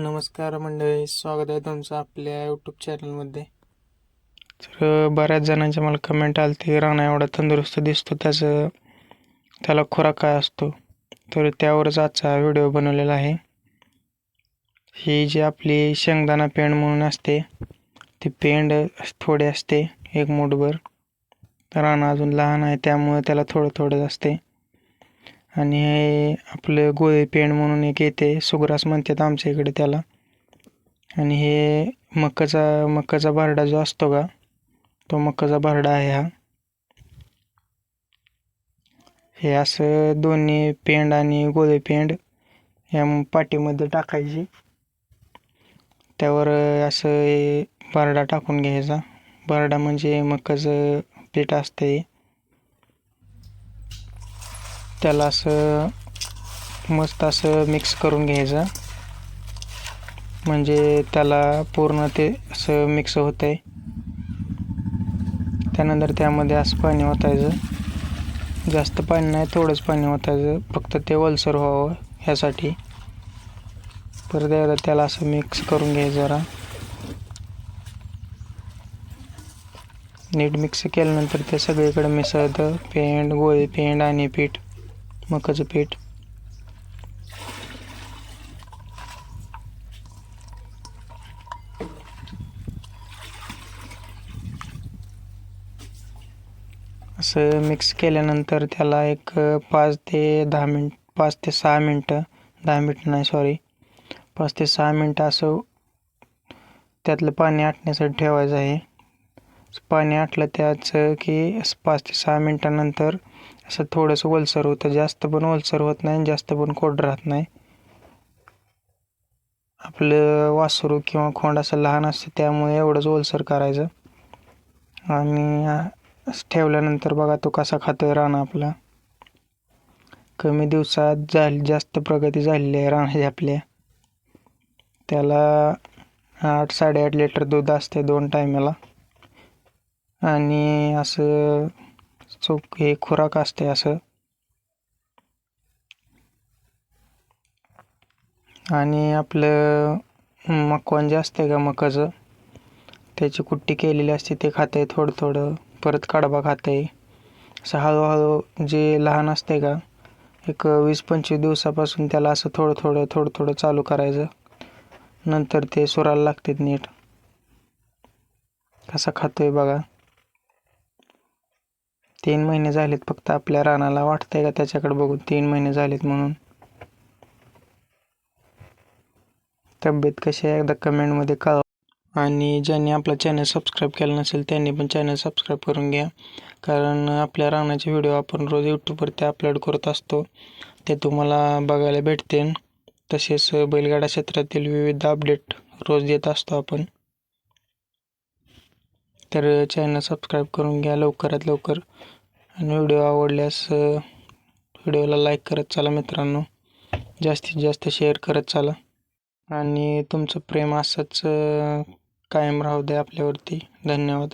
नमस्कार मंडळी स्वागत आहे तुमचं आपल्या यूट्यूब चॅनलमध्ये तर बऱ्याच जणांच्या मला कमेंट आली की राणा एवढा तंदुरुस्त दिसतो त्याचं त्याला खुराक काय असतो? तर त्यावरच आजचा व्हिडिओ बनवलेला आहे. ही जी आपली शेंगदाणा पेंड म्हणून असते ती पेंड थोडी असते एक मुठभर. राणा अजून लहान आहे त्यामुळे त्याला थोडं थोडंच असते. आणि हे आपलं गोळे पेंड म्हणून एक येते सुग्रास म्हणतात आमच्या इकडे त्याला. आणि हे मकाचा मकाचा बारडा जो असतो का तो मकाचा बारडा आहे हा. हे असं दोन्ही पेंड आणि गोळे पेंड या पाठीमध्ये टाकायची. त्यावर असं हे बारडा टाकून घ्यायचा. बारडा म्हणजे मकाचं पीठ असते त्याला असं मस्त असं मिक्स करून घ्यायचं. म्हणजे त्याला पूर्ण ते असं मिक्स होतं आहे त्यानंतर त्यामध्ये असं पाणी ओतायचं. जास्त पाणी नाही थोडंच पाणी ओतायचं. फक्त ते ओलसर व्हावं ह्यासाठी. परत एकदा त्याला असं मिक्स करून घ्यायचं जरा. नीट मिक्स केल्यानंतर ते सगळीकडे मिसळतं. पेंड गोळी पेंड आणि पीठ. मकाचं पीठ असं मिक्स केल्यानंतर त्याला एक पाच ते दहा मिनट पाच ते सहा मिनटं दहा मिनटं नाही सॉरी पाच ते सहा मिनटं असं त्यातलं पाणी आटण्यासाठी ठेवायचं आहे. पाणी आटलं त्याचं की पाच ते सहा मिनटानंतर असं थोडंसं ओलसर होतं. जास्त पण ओलसर होत नाही जास्त पण कोरडं राहत नाही. आपलं वासरू किंवा खोंड असं लहान असतं त्यामुळे एवढंच ओलसर करायचं. आणि ठेवल्यानंतर बघा तो कसा खातोय रान आपला. कमी दिवसात झाली जास्त प्रगती झालेली आहे राणाची आपल्या. त्याला आठ साडेआठ लिटर दूध असते दोन टायमाला आणि असं चौक हे खुराक असते असं. आणि आपलं मकवान जे असते का मकाचं त्याची कुट्टी केलेली असते ते खाते थोडं थोडं परत कडबा खाते असं हळूहळू जे लहान असते का एक वीस पंचवीस दिवसापासून त्याला असं थोडं थोडं थोडं थोडं चालू करायचं. नंतर ते सुराला लागतात नीट. कसा खातोय बघा. तीन महिने झालेत फक्त आपल्या रानाला वाटतंय का त्याच्याकडे बघून? तीन महिने झालेत म्हणून. तब्येत कशी आहे? एकदा कमेंटमध्ये कळवा. आणि ज्यांनी आपला चॅनल सबस्क्राईब केला नसेल त्यांनी पण चॅनल सबस्क्राईब करून घ्या. कारण आपल्या रानाचे व्हिडिओ आपण रोज यूट्यूबवरती अपलोड करत असतो. ते तुम्हाला बघायला भेटते. तसेच बैलगाडा क्षेत्रातील विविध अपडेट रोज देत असतो आपण. तर चॅनल सबस्क्राईब करून घ्या लवकरात लवकर. आणि व्हिडिओ आवडल्यास व्हिडिओला लाईक करत चला मित्रांनो. जास्तीत जास्त शेअर करत चला. आणि तुमचं प्रेम असंच कायम राहू दे आपल्यावरती. धन्यवाद.